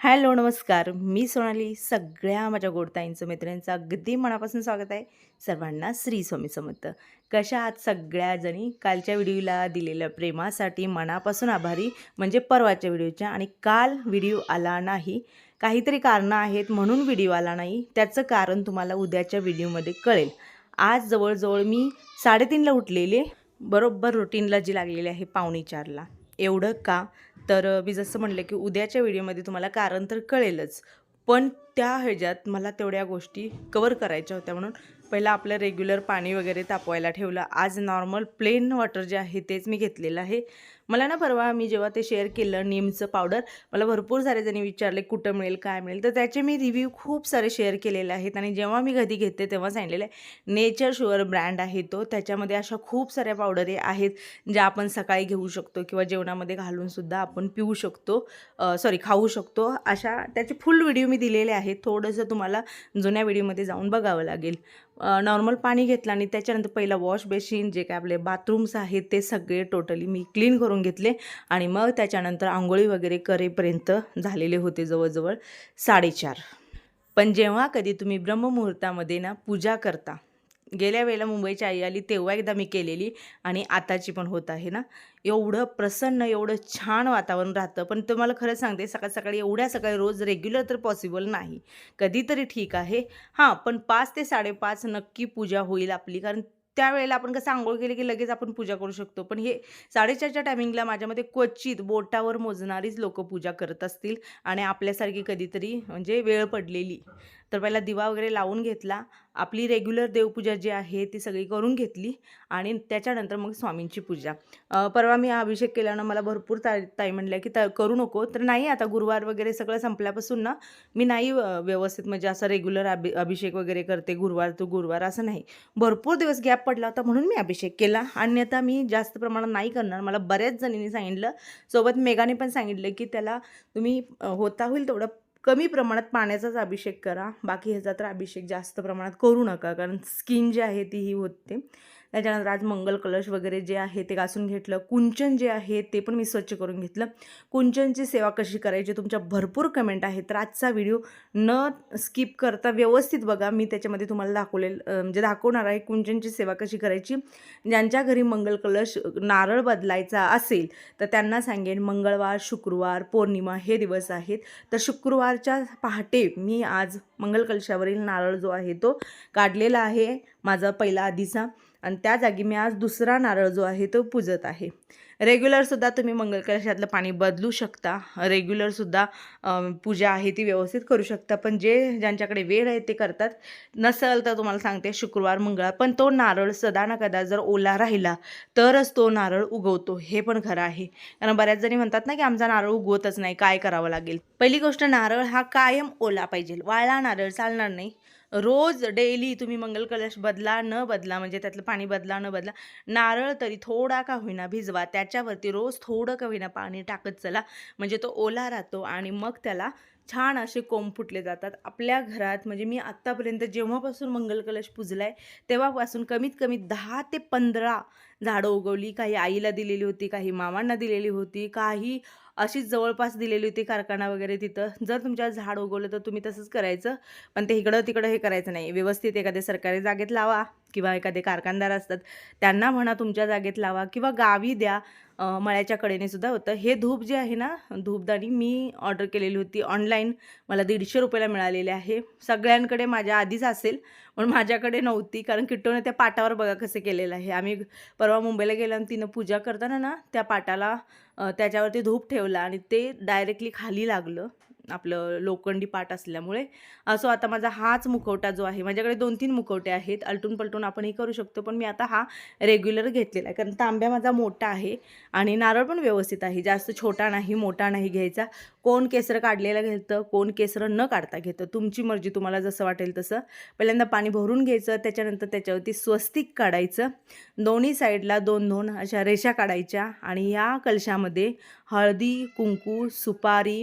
Hello नमस्कार. मी सोनाली सगळ्या माझ्या गोडताईंचं मैत्रिणींचं अगदी मनापासून स्वागत आहे सर्वांना श्री स्वामी समर्थ. कशा आहात सगळ्याजणी कालच्या व्हिडिओला दिलेल्या प्रेमासाठी मनापासून आभारी म्हणजे परवाच्या व्हिडिओच्या आणि काल व्हिडिओ आला नाही. काहीतरी कारणं आहेत म्हणून व्हिडिओ आला नाही. त्याचं कारण तुम्हाला उद्याच्या व्हिडिओमध्ये कळेल. आज जवळजवळ मी साडेतीनला उठलेले बरोबर रुटीनला जी लागलेली आहे पावणे चारला. एवढं का? तर मी जसं म्हणलं की उद्याच्या व्हिडिओमध्ये तुम्हाला कारण तर कळेलच. पण त्या ह्याच्यात मला तेवढ्या गोष्टी कवर करायच्या होत्या म्हणून. पहिलं आपलं रेग्युलर पाणी वगैरे तापवायला ठेवलं. आज नॉर्मल प्लेन वॉटर जे आहे तेच मी घेतलेलं आहे. मला ना परवा मी जेव्हा ते शेअर केलं नीमचं पावडर मला भरपूर सारे जणी विचारले कुठं मिळेल काय मिळेल. तर त्याचे मी रिव्ह्यू खूप सारे शेअर केलेले आहेत आणि जेव्हा मी कधी घेते तेव्हा सांगितलेलं आहे नेचर शुअर ब्रँड आहे तो. त्याच्यामध्ये अशा खूप साऱ्या पावडरी आहेत ज्या आपण सकाळी घेऊ शकतो किंवा जेवणामध्ये घालूनसुद्धा आपण पिऊ शकतो सॉरी खाऊ शकतो. अशा त्याचे फुल व्हिडिओ मी दिलेले आहेत. थोडंसं तुम्हाला जुन्या व्हिडिओमध्ये जाऊन बघावं लागेल. नॉर्मल पाणी घेतलं आणि त्याच्यानंतर पहिला वॉश बेसिन जे काय आपले बाथरूम्स आहेत ते सगळे टोटली मी क्लीन करून घेतले आणि मग त्याच्यानंतर आंघोळी वगैरे करेपर्यंत झालेले होते जवळजवळ साडेचार. पण जेव्हा कधी तुम्ही ब्रह्ममुहूर्तामध्ये ना पूजा करता गेल्या वेळेला मुंबईची आई आली तेव्हा एकदा मी केलेली आणि आताची पण होत आहे ना. एवढं प्रसन्न एवढं छान वातावरण राहतं. पण तुम्हाला खरं सांगते सकाळ सकाळी एवढ्या सकाळी रोज रेग्युलर तर पॉसिबल नाही. कधीतरी ठीक आहे. हां पण पाच ते साडेपाच नक्की पूजा होईल आपली. कारण त्यावेळेला आपण कसं आंघोळ केली की लगेच आपण पूजा करू शकतो. पण हे साडेचारच्या टायमिंगला माझ्यामध्ये क्वचित बोटावर मोजणारीच लोक पूजा करत असतील आणि आपल्यासारखी कधीतरी म्हणजे वेळ पडलेली. तर पहिला दिवा वगैरे लावून घेतला. आपली रेग्युलर देवपूजा जी आहे ती सगळी करून घेतली आणि त्याच्यानंतर मग स्वामींची पूजा. परवा मी अभिषेक केल्यानं मला भरपूर ताई ताई म्हणल्या की त करू नको. तर नाही आता गुरुवार वगैरे सगळं संपल्यापासून ना मी नाही व्यवस्थित म्हणजे असं रेग्युलर अभि अभिषेक वगैरे करते गुरुवार तू गुरुवार असं नाही. भरपूर दिवस गॅप पडला होता म्हणून मी अभिषेक केला. आणि आता मी जास्त प्रमाणात नाही करणार. मला बऱ्याच जणींनी सांगितलं. सोबत मेघाने पण सांगितलं की त्याला तुम्ही होता होईल तेवढं कमी प्रमाणात पाण्याचाच अभिषेक करा. बाकी ह्याचा तर अभिषेक जास्त प्रमाणात करू नका. कारण स्किन जी आहे ती ही होते. त्याच्यानंतर आज मंगल कलश वगैरे जे आहे ते घासून घेतलं. कुंचन जे आहे ते पण मी स्वच्छ करून घेतलं. कुंचनची सेवा कशी करायची तुमच्या भरपूर कमेंट आहेत. तर आजचा व्हिडिओ न स्किप करता व्यवस्थित बघा. मी त्याच्यामध्ये तुम्हाला दाखवलेलं म्हणजे दाखवणार आहे कुंचनची सेवा कशी करायची. ज्यांच्या घरी मंगल कलश नारळ बदलायचा असेल तर त्यांना सांगेन मंगळवार शुक्रवार पौर्णिमा हे दिवस आहेत. तर शुक्रवारच्या पहाटे मी आज मंगल कलशावरील नारळ जो आहे तो काढलेला आहे माझा पहिला आधीचा. आणि त्या जागी मी आज दुसरा नारळ जो आहे तो पूजत आहे. रेग्युलरसुद्धा तुम्ही मंगल कलशातलं पाणी बदलू शकता. रेग्युलरसुद्धा पूजा आहे ती व्यवस्थित करू शकता. पण जे ज्यांच्याकडे वेळ आहे ते करतात. नसेल तर तुम्हाला सांगते शुक्रवार मंगळवार पण तो नारळ सदा ना कदा जर ओला राहिला तरच तो नारळ उगवतो. हे पण खरं आहे. कारण बऱ्याच जणी म्हणतात ना की आमचा नारळ उगवतच नाही. काय करावं लागेल? पहिली गोष्ट नारळ हा कायम ओला पाहिजे. वाळला नारळ चालणार नाही. रोज डेली तुम्ही मंगल कलश बदला न बदला म्हणजे त्यातलं पाणी बदला न बदला नारळ तरी थोडा का होईना भिजवा त्याच्यावरती रोज थोडं का होईना पाणी टाकत चला. म्हणजे तो ओला राहतो आणि मग त्याला छान असे कोंब फुटले जातात. आपल्या घरात म्हणजे मी आत्तापर्यंत जेव्हापासून मंगल कलश पुजलाय तेव्हापासून कमीत कमी दहा ते पंधरा झाडं उगवली. काही आईला दिलेली होती काही मामांना दिलेली होती काही अशीच जवळपास दिलेली होती कारखाना वगैरे तिथं. जर तुमच्या झाड उगवलं तर तुम्ही तसंच करायचं. पण ते इकडं तिकडं हे करायचं नाही. व्यवस्थित एखाद्या सरकारी जागेत लावा किंवा एखादे कारखानदार असतात त्यांना म्हणा तुमच्या जागेत लावा किंवा गावी द्या. मळ्याच्या कडेने सुद्धा होतं. हे धूप जे आहे ना धूपदाणी मी ऑर्डर केलेली होती ऑनलाईन. मला दीडशे रुपयाला मिळालेले आहे. सगळ्यांकडे माझ्या आधीच असेल पण माझ्याकडे नव्हती. कारण किट्टोने त्या पाटावर बघा कसं केलेलं आहे. आम्ही परवा मुंबईला गेलो आणि तिनं पूजा करताना ना त्या पाटाला त्याच्यावरती धूप ठेवला आणि ते डायरेक्टली खाली लागलं. आपलं लोखंडी पाट असल्यामुळे. असो आता माझा हाच मुखवटा जो आहे माझ्याकडे दोन तीन मुखवटे आहेत. अलटून पलटून आपणही करू शकतो पण मी आता हा रेग्युलर घेतलेला आहे. कारण तांब्या माझा मोठा आहे आणि नारळ पण व्यवस्थित आहे. जास्त छोटा नाही मोठा नाही घ्यायचा. कोण केसरं काढलेलं घेतं कोण केसरं न काढता घेतं. तुमची मर्जी तुम्हाला जसं वाटेल तसं. पहिल्यांदा पाणी भरून घ्यायचं त्याच्यानंतर त्याच्यावरती स्वस्तिक काढायचं. दोन्ही साईडला दोन दोन अशा रेषा काढायच्या आणि या कलशामध्ये हळदी कुंकू सुपारी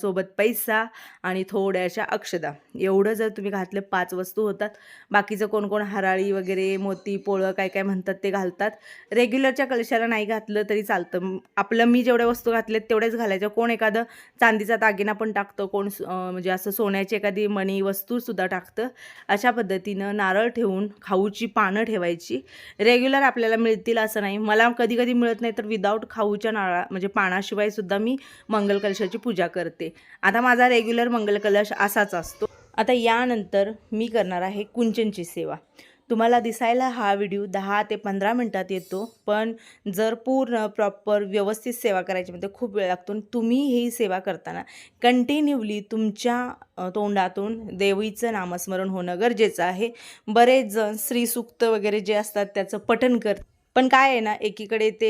सोबत पैसा आणि थोड्याशा अक्षदा. एवढं जर तुम्ही घातलं पाच वस्तू होतात. बाकीचं कोण कोण हराळी वगैरे मोती पोळं काय काय म्हणतात ते घालतात. रेग्युलरच्या कलशाला नाही घातलं तरी चालतं. आपलं मी जेवढ्या वस्तू घातल्यात तेवढ्याच घालायच्या. कोण एखादं चांदीचा दागिना पण टाकतं कोण म्हणजे असं सोन्याची एखादी मणी वस्तूसुद्धा टाकतं. अशा पद्धतीनं नारळ ठेवून खाऊची पानं ठेवायची. रेग्युलर आपल्याला मिळतील असं नाही. मला कधी कधी मिळत नाही तर विदाऊट खाऊच्या नारळा म्हणजे पानाशिवायसुद्धा मी मंगल कलशाची पूजा करते. करते. आता माझा रेग्युलर मंगल कलश असाच असतो. आता यानंतर मी करणार आहे कुंचनची सेवा. तुम्हाला दिसायला हा व्हिडिओ दहा ते पंधरा मिनटात येतो पण जर पूर्ण प्रॉपर व्यवस्थित सेवा करायची म्हणजे खूप वेळ लागतो आणि तुम्ही ही सेवा करताना कंटिन्यूली तुमच्या तोंडातून देवीचं नामस्मरण होणं गरजेचं आहे. बरेच जण श्रीसूक्त वगैरे जे असतात त्याचं पठण कर पण काय आहे ना एकीकडे ते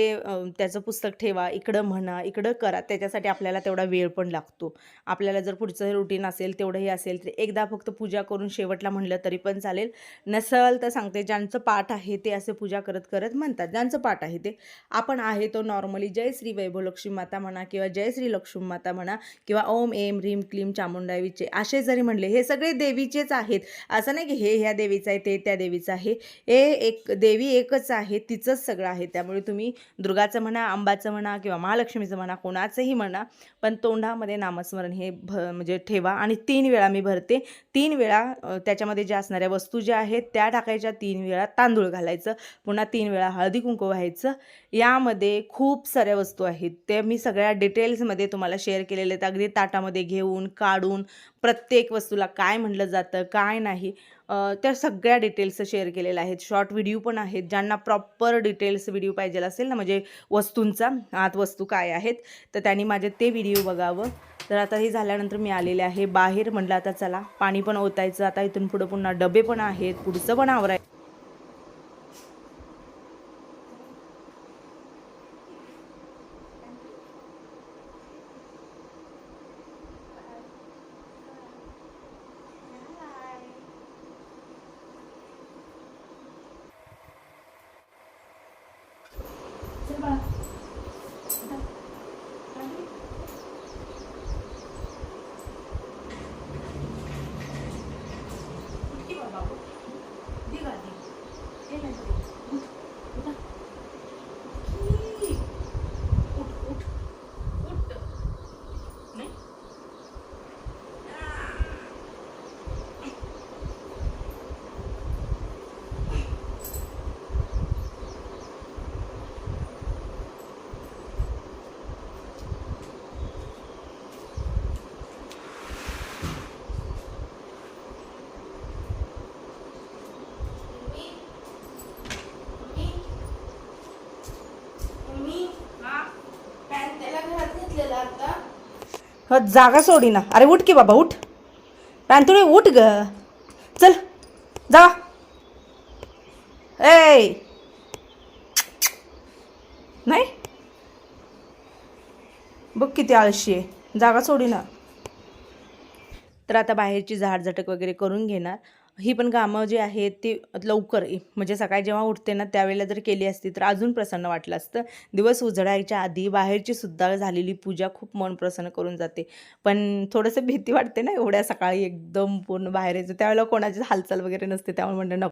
त्याचं पुस्तक ठेवा इकडं म्हणा इकडं करा त्याच्यासाठी आपल्याला तेवढा वेळ पण लागतो. आपल्याला जर पुढचं रुटीन असेल तेवढंही असेल तर एकदा फक्त पूजा करून शेवटला म्हणलं तरी पण चालेल. नसल तर सांगते ज्यांचं पाठ आहे ते असे पूजा करत करत म्हणतात ज्यांचं पाठ आहे ते. आपण आहे तो नॉर्मली जय श्री वैभव लक्ष्मी माता म्हणा किंवा जय श्री लक्ष्मी माता म्हणा किंवा ओम एम ह्रीम क्लीम चामुंडावीचे असे जरी म्हणले हे सगळे देवीचेच आहेत. असं नाही की हे ह्या देवीचं आहे ते त्या देवीचं आहे. हे एक देवी एकच आहे तिचं तिचंच सगळं आहे. त्यामुळे तुम्ही दुर्गाचं म्हणा आंबाचं म्हणा किंवा महालक्ष्मीचं म्हणा कोणाचंही म्हणा पण तोंडामध्ये नामस्मरण हे भ म्हणजे ठेवा. आणि तीन वेळा मी भरते. तीन वेळा त्याच्यामध्ये ज्या असणाऱ्या वस्तू ज्या आहेत त्या टाकायच्या. तीन वेळा तांदूळ घालायचं. पुन्हा तीन वेळा हळदी कुंकू व्हायचं. यामध्ये खूप साऱ्या वस्तू आहेत. ते मी सगळ्या डिटेल्समध्ये तुम्हाला शेअर केलेले आहेत. अगदी ताटामध्ये घेऊन काढून प्रत्येक वस्तूला काय म्हटलं जातं काय नाही त्या सगळ्या डिटेल्स शेअर केलेल्या आहेत. शॉर्ट व्हिडिओ पण आहेत ज्यांना प्रॉपर डिटेल्स व्हिडिओ पाहिजे असेल ना म्हणजे वस्तूंचा आत वस्तू काय आहेत तर त्यांनी माझे ते व्हिडिओ बघावं. तर आता हे झाल्यानंतर मी आलेले आहे बाहेर म्हटलं आता चला पाणी पण ओतायचं आता इथून पुढं पुन्हा डबे पण आहेत पुढचं पण Bye. ह जागा सोडी ना. अरे उठ की बाबा उठ. रानतुळे उठ ग. चल जा. ए नाही? बघ किती आळशी आहे. जागा सोडी ना. तर आता बाहेरची झाडझटक वगैरे करून घेणार. ही पण कामं जी आहेत ती लवकर म्हणजे सकाळी जेव्हा उठते ना त्यावेळेला जर केली असती तर अजून प्रसन्न वाटलं असतं. दिवस उजडायच्या आधी बाहेरची सुद्धा झालेली पूजा खूप मन प्रसन्न करून जाते. पण थोडंसं भीती वाटते ना एवढ्या सकाळी एकदम पूर्ण बाहेर यायचं. त्यावेळेला कोणाची हालचाल वगैरे नसते त्यामुळे म्हणलं नको.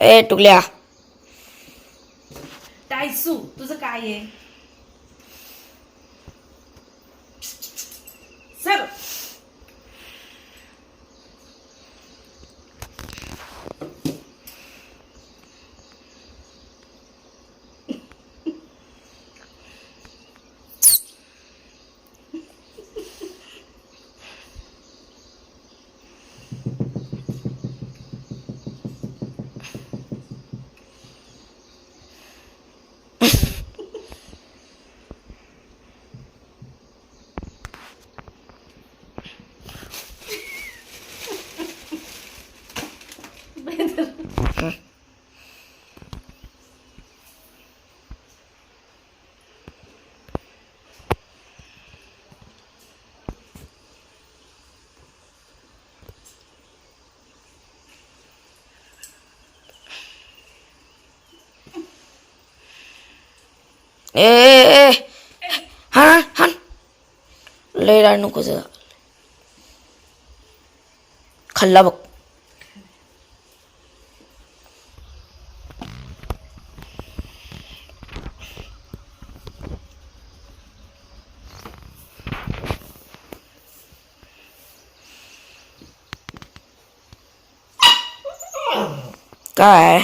ए टुकल्या. टायसू तुझं काय आहे सर ए ए, ए. हाण हाण लय लाड नको जरा खाल्ला बघ काय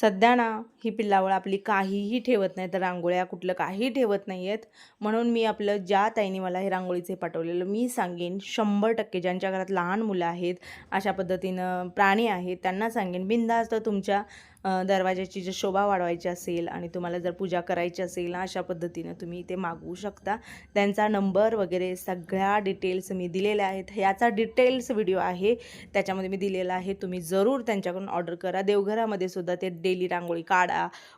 सध्या ना ही पिल्लावळ आपली काहीही ठेवत नाही तर रांगोळ्या कुठलं काहीही ठेवत नाही आहेत म्हणून मी आपलं ज्या ताईने मला हे रांगोळीचे पाठवलेलं मी सांगेन शंभर टक्के ज्यांच्या घरात लहान मुलं आहेत अशा पद्धतीनं प्राणी आहेत त्यांना सांगेन बिंदास्त तुमच्या दरवाज्याची दरवाजाची जर शोभा वाढवायची असेल आणि तुम्हाला जर पूजा करायची असेल अशा पद्धतीनं तुम्ही ते मागवू शकता. त्यांचा नंबर वगैरे सगळ्या डिटेल्स मी दिलेल्या आहेत. याचा डिटेल्स व्हिडिओ आहे त्याच्यामध्ये मी दिलेला आहे. तुम्ही जरूर त्यांच्याकडून ऑर्डर करा. देवघरामध्ये सुद्धा ते डेली रांगोळी काढ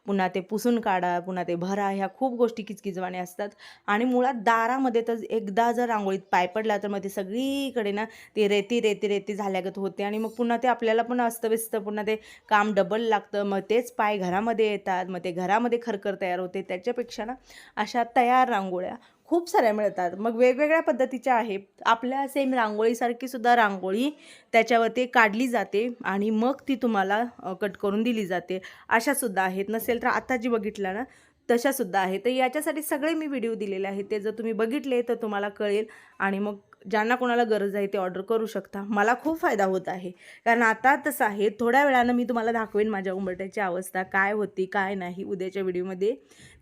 पुन्हा ते पुसून काढा पुन्हा ते भरा ह्या खूप गोष्टी किचकिचवाणे असतात. आणि मुळात दारामध्ये तर एकदा जर रांगोळीत पाय पडला तर मग ते सगळीकडे ना ते रेती रेती रेती झाल्यागत होते आणि मग पुन्हा ते आपल्याला पण अस्तव्यस्त पुन्हा ते काम डबल लागतं. मग तेच पाय घरामध्ये येतात मग ते घरामध्ये खरखर तयार होते. त्याच्यापेक्षा ना अशा तयार रांगोळ्या खूप साऱ्या मिळतात. मग वेगवेगळ्या पद्धतीच्या आहेत. आपल्या सेम रांगोळीसारखी सुद्धा रांगोळी त्याच्यावरती काढली जाते आणि मग ती तुम्हाला कट करून दिली जाते. अशा सुद्धा आहेत. नसेल तर आता जी बघितलं ना तशा सुद्धा आहेत. तर याच्यासाठी सगळे मी व्हिडिओ दिलेले आहेत. ते जर तुम्ही बघितले तर तुम्हाला कळेल आणि मग ज्यांना कोणाला गरज आहे ते ऑर्डर करू शकता. मला खूप फायदा होत आहे. कारण आता तसं आहे. थोड्या वेळानं मी तुम्हाला दाखवेन माझ्या उंबरट्याची अवस्था. काय होती काय नाही उद्याच्या व्हिडिओमध्ये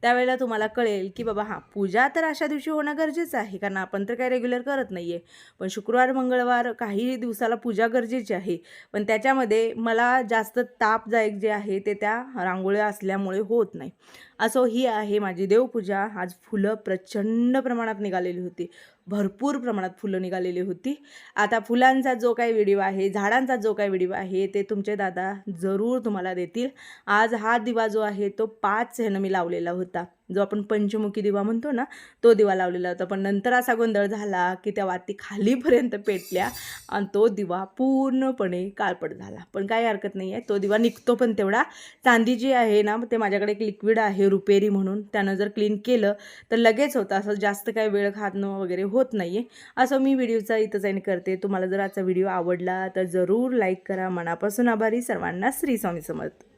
त्यावेळेला तुम्हाला कळेल की बाबा हां पूजा तर अशा दिवशी होणं गरजेचं आहे कारण आपण तर काय रेग्युलर करत नाही आहे पण शुक्रवार मंगळवार काही दिवसाला पूजा गरजेची आहे. पण त्याच्यामध्ये मला जास्त तापदायक जे आहे ते त्या रांगोळ्या असल्यामुळे होत नाही. असो ही आहे माझी देवपूजा. आज फुलं प्रचंड प्रमाणात निघालेली होती. भरपूर प्रमाणात फुलं निघालेली होती. आता फुलांचा जो काही व्हिडिओ आहे झाडांचा जो काही व्हिडिओ आहे ते तुमचे दादा जरूर तुम्हाला देतील. आज हा दिवा जो आहे तो पाच ह्यानं मी लावलेला होता. होता. जो आपण पंचमुखी दिवा म्हणतो ना तो दिवा लावलेला होता. पण नंतर असा गोंधळ झाला की त्या वाती खालीपर्यंत पेटल्या आणि तो दिवा पूर्णपणे काळपट झाला. पण काही हरकत नाही आहे तो दिवा निघतो पण तेवढा. चांदी जी आहे ना ते माझ्याकडे एक लिक्विड आहे रुपेरी म्हणून. त्यानं जर क्लीन केलं तर लगेच होतं. असं जास्त काही वेळ खाणं वगैरे होत नाही आहे असं मी व्हिडिओचा इथंच एंड करते. तुम्हाला जर आजचा व्हिडिओ आवडला तर जरूर लाईक करा. मनापासून आभारी. सर्वांना श्री स्वामी समर्थ.